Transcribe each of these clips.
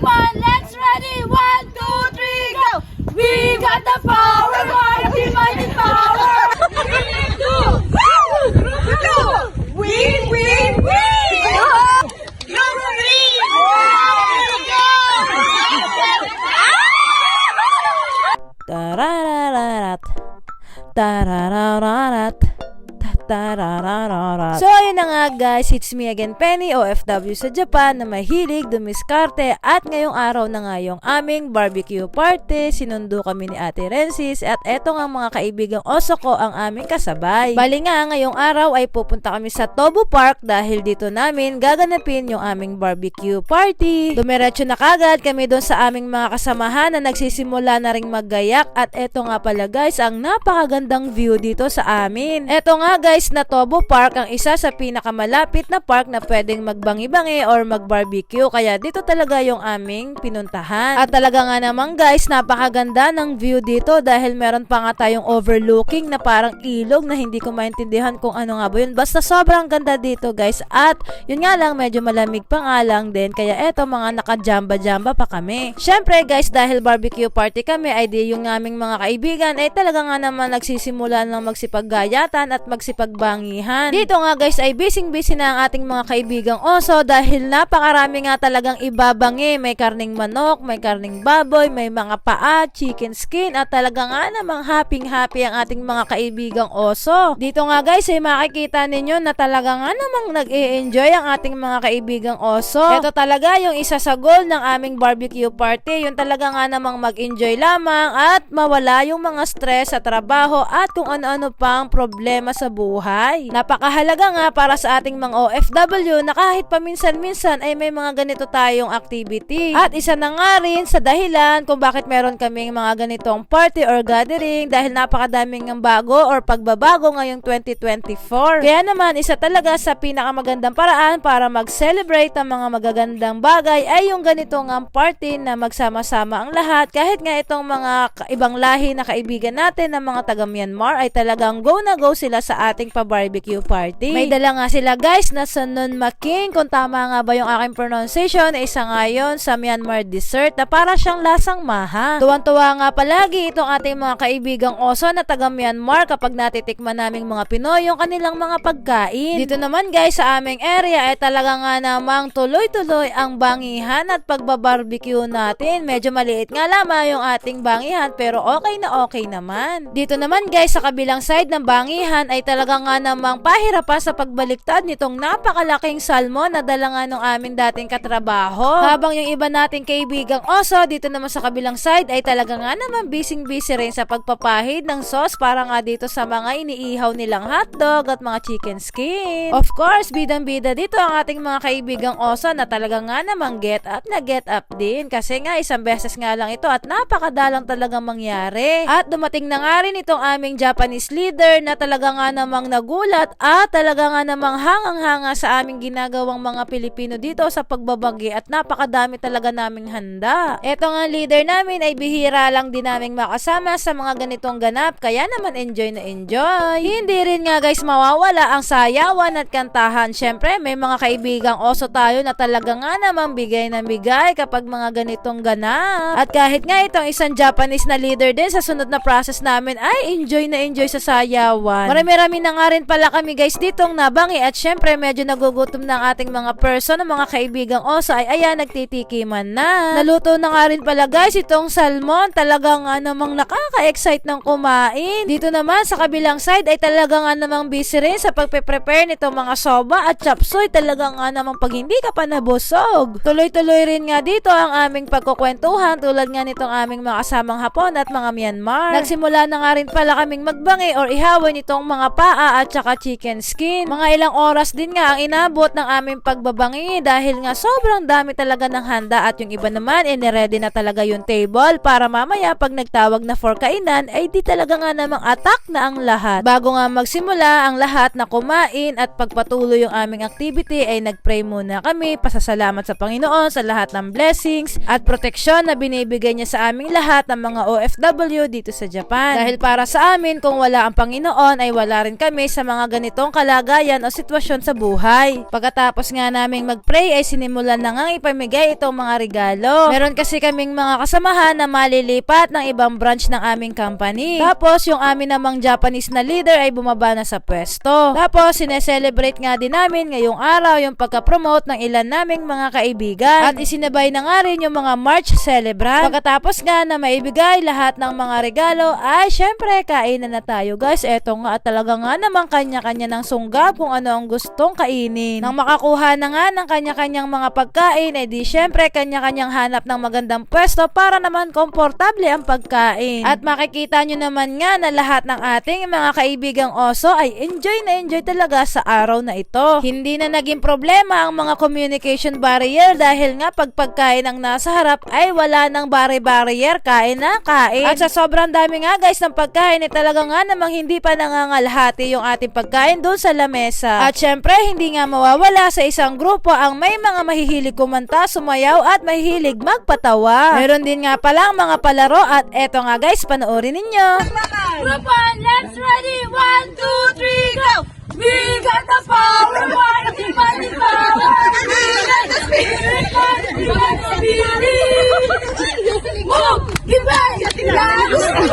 Japan, let's ready. One, two, three, go. We got the power, mighty, mighty power. Three, two, two. Win, win, win. Number three. Tarararat. Tarararat. Tarararat. Guys, it's me again, Penny, OFW sa Japan na mahilig, dumiskarte at ngayong araw na nga yung aming barbecue party. Sinundo kami ni Ate Rensis at eto nga mga kaibigang oso ko ang aming kasabay. Bali nga, ngayong araw ay pupunta kami sa Tobu Park dahil dito namin gaganapin yung aming barbecue party. Dumiretso na kagad kami doon sa aming mga kasamahan na nagsisimula na ring maggayak at eto nga pala guys, ang napakagandang view dito sa amin. Eto nga guys, na Tobo Park ang isa sa pinakamalapit na park na pwedeng magbangi-bangi or mag-barbecue kaya dito talaga yung aming pinuntahan. At talaga nga naman guys, napakaganda ng view dito dahil meron pa nga tayong overlooking na parang ilog na hindi ko maintindihan kung ano nga ba yun. Basta sobrang ganda dito guys at yun nga lang medyo malamig pa nga lang din kaya eto mga nakajamba-jamba pa kami. Syempre guys dahil barbecue party kami ay di yung aming mga kaibigan ay talaga nga naman nagsisimula ng magsipaggayatan at magsipagbangihan. Dito nga guys ay busy-busy na ang ating mga kaibigang oso dahil napakarami nga talagang ibabangi. May karning manok, may karning baboy, may mga paa, chicken skin at talaga nga namang happy-happy ang ating mga kaibigang oso. Dito nga guys ay makikita ninyo na talaga nga namang nag-i-enjoy ang ating mga kaibigang oso. Ito talaga yung isa sa goal ng aming barbecue party. Yung talaga nga namang mag-enjoy lamang at mawala yung mga stress sa trabaho at kung ano-ano pang problema sa buhay. Napakahalaga nga para sa ating mga OFW na kahit paminsan-minsan ay may mga ganito tayong activity. At isa na nga rin sa dahilan kung bakit meron kaming mga ganitong party or gathering dahil napakadaming ng bago or pagbabago ngayong 2024. Kaya naman isa talaga sa pinakamagandang paraan para mag-celebrate ang mga magagandang bagay ay yung ganito nga party na magsama-sama ang lahat kahit nga itong mga ibang lahi na kaibigan natin ng mga taga Myanmar ay talagang go na go sila sa ating pa-barbecue party. May dala nga sila guys na Sunun Making kung tama nga ba yung aking pronunciation isa nga yun sa Myanmar dessert na para siyang lasang maha. Tuwan-tuwa nga palagi itong ating mga kaibigang oso na taga Myanmar kapag natitikman naming mga Pinoy yung kanilang mga pagkain. Dito naman guys sa aming area ay talaga nga namang tuloy-tuloy ang bangihan at pagbabarbecue natin. Medyo maliit nga lamang yung ating bangihan pero okay na okay naman. Dito naman guys sa kabilang side ng bangihan ay talaga nga namang pahirapan sa pagbaliktad nitong napakalaking salmon na dala nga nung aming dating katrabaho. Habang yung iba nating kaibigang oso dito naman sa kabilang side ay talaga nga naman busy-busy rin sa pagpapahid ng sauce para nga dito sa mga iniihaw nilang hotdog at mga chicken skin. Of course, bidang-bida dito ang ating mga kaibigang oso na talaga nga namang get up na get up din kasi nga isang beses nga lang ito at napakadalang talagang mangyari. At dumating na nga rin itong aming Japanese leader na talaga nga namang nagulat at talaga nga namang hangang-hanga sa aming ginagawang mga Pilipino dito sa pagbabagi at napakadami talaga naming handa. Ito nga leader namin ay bihira lang din naming makasama sa mga ganitong ganap kaya naman enjoy na enjoy. Hindi rin nga guys mawawala ang sayawan at kantahan. Syempre may mga kaibigang oso tayo na talaga nga namang bigay na bigay kapag mga ganitong ganap. At kahit nga itong isang Japanese na leader din sa sunod na process namin ay enjoy na enjoy sa sayawan. Marami-rami na nga rin pala kami guys ditong nabangi at syempre medyo nagugutom na ang ating mga person, ang mga kaibigang oso ay ayan nagtitikiman na. Naluto na nga rin pala guys itong salmon. Talagang nga namang nakaka-excite ng kumain. Dito naman sa kabilang side ay talaga nga namang busy rin sa pagpe-prepare nitong mga soba at chop suey. Talaga nga namang pag hindi ka pa nabusog. Tuloy-tuloy rin nga dito ang aming pagkukwentuhan tulad nga nitong aming mga kasamang Hapon at mga Myanmar. Nagsimula na nga rin pala kaming magbangi or ihawin itong mga paa at saka chicken skin. Mga ilang oras din nga ang inabot ng aming pagbabangi dahil nga sobrang dami talaga ng handa at yung iba naman iniready na talaga yung table para mamaya pag nagtawag na for kainan ay di talaga nga namang attack na ang lahat. Bago nga magsimula ang lahat na kumain at pagpatuloy yung aming activity ay nagpray muna kami pasasalamat sa Panginoon sa lahat ng blessings at proteksyon na binibigay niya sa aming lahat ng mga OFW dito sa Japan. Dahil para sa amin kung wala ang Panginoon ay wala rin kami sa mga ganitong kalagayan o sitwasyon sa buhay. Pagkatapos nga naming mag-pray ay sinimulan na nga ipamigay itong mga regalo. Meron kasi kaming mga kasamahan na malilipat ng ibang branch ng aming company. Tapos yung amin namang Japanese na leader ay bumaba na sa pwesto. Tapos sineselebrate nga din namin ngayong araw yung pagka-promote ng ilan naming mga kaibigan. At isinabay na nga rin yung mga March celebrant. Pagkatapos nga na maibigay lahat ng mga regalo ay syempre kainan na tayo guys. Eto nga at talaga nga naman kanya-kanya ng sunggab kung ano ang gustong kainin. Nang makakuha na nga ng kanya-kanyang mga pagkain ay di syempre kanya-kanyang hanap ng magandang pwesto para naman komportable ang pagkain. At makikita nyo naman nga na lahat ng ating mga kaibigang oso ay enjoy na enjoy talaga sa araw na ito. Hindi na naging problema ang mga communication barrier dahil nga pag pagkain ang nasa harap ay wala nang barrier kain na kain. At sa sobrang dami nga guys ng pagkain ay talaga nga namang hindi pa nangangalhati yung ating pagkain doon sa lamesa. At syempre hindi nga mawawala sa isang grupo ang may mga mahihilig kumanta, sumayaw at mahihilig magpatawa. Meron din nga palang mga palaro at eto nga guys panoorin ninyo. Group one, let's ready. One, two, three, go. We got the power, mighty, mighty power. We got the spirit, mighty, mighty spirit. Move, give back, dance.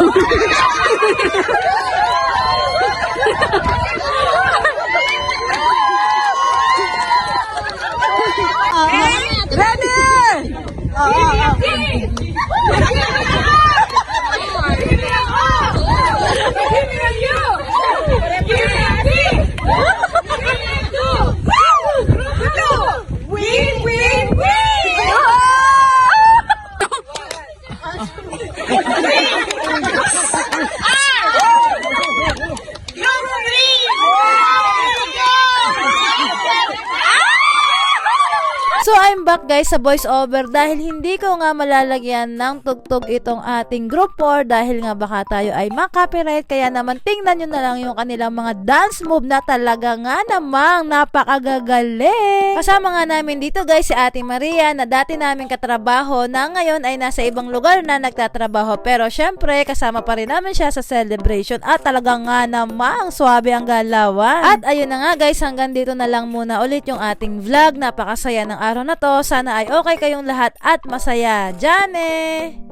I'm back guys sa voice over dahil hindi ko nga malalagyan ng tugtog itong ating group 4 dahil nga baka tayo ay makapiright kaya naman tingnan nyo na lang yung kanilang mga dance move na talaga nga namang napakagagaling. Kasama nga namin dito guys si Ate Maria na dati namin katrabaho na ngayon ay nasa ibang lugar na nagtatrabaho pero syempre kasama pa rin namin siya sa celebration at talaga nga namang swabe ang galawan. At ayun na nga guys hanggang dito na lang muna ulit yung ating vlog. Napakasaya ng araw to. Sana ay okay kayong lahat at masaya. Jane!